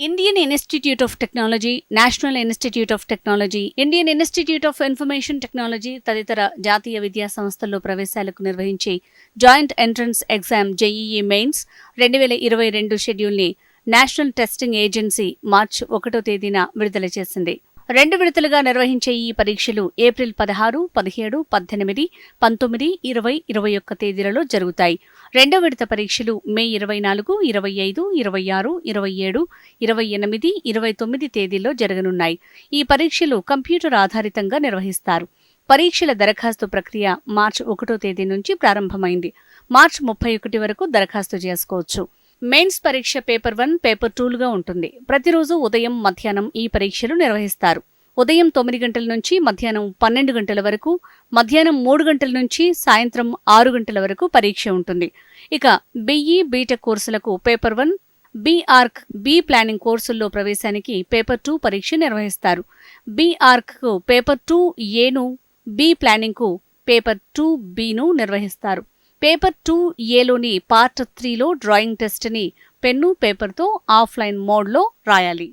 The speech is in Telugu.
Indian Institute of Technology National Institute of Technology Indian Institute of Information Technology తదితర జాతీయ విద్యా సంస్థల్లో ప్రవేశాలకు నిర్వహించే joint entrance exam JEE mains రెండు వేల ఇరవై రెండు షెడ్యూల్ని నేషనల్ టెస్టింగ్ ఏజెన్సీ మార్చి ఒకటో తేదీన విడుదల చేసింది. రెండు విడతలుగా నిర్వహించే ఈ పరీక్షలు ఏప్రిల్ పదహారు పదిహేడు పద్దెనిమిది పంతొమ్మిది ఇరవై ఇరవై ఒక్క తేదీలలో జరుగుతాయి. రెండో విడత పరీక్షలు మే ఇరవై నాలుగు ఇరవై ఐదు ఇరవై ఆరు ఇరవై ఏడు ఇరవై ఎనిమిది ఇరవై తొమ్మిది తేదీల్లో జరగనున్నాయి. ఈ పరీక్షలు కంప్యూటర్ ఆధారితంగా నిర్వహిస్తారు. పరీక్షల దరఖాస్తు ప్రక్రియ మార్చి ఒకటో తేదీ నుంచి ప్రారంభమైంది. మార్చి ముప్పై ఒకటి వరకు దరఖాస్తు చేసుకోవచ్చు. మెయిన్స్ పరీక్ష పేపర్ వన్ పేపర్ టూలుగా ఉంటుంది. ప్రతిరోజు ఉదయం మధ్యాహ్నం ఈ పరీక్షలు నిర్వహిస్తారు. ఉదయం తొమ్మిది గంటల నుంచి మధ్యాహ్నం పన్నెండు గంటల వరకు మధ్యాహ్నం మూడు గంటల నుంచి సాయంత్రం ఆరు గంటల వరకు పరీక్ష ఉంటుంది. ఇక బిఈ బీటెక్ కోర్సులకు paper one B Arch B planning కోర్సుల్లో ప్రవేశానికి పేపర్ టూ పరీక్ష నిర్వహిస్తారు. బీఆర్క్కు పేపర్ టూ ఏను బి ప్లానింగ్కు పేపర్ టూ బిను నిర్వహిస్తారు. పేపర్ టూ ఏలోని పార్ట్ త్రీలో డ్రాయింగ్ టెస్ట్ని పెన్ను పేపర్తో ఆఫ్లైన్ మోడ్లో రాయాలి.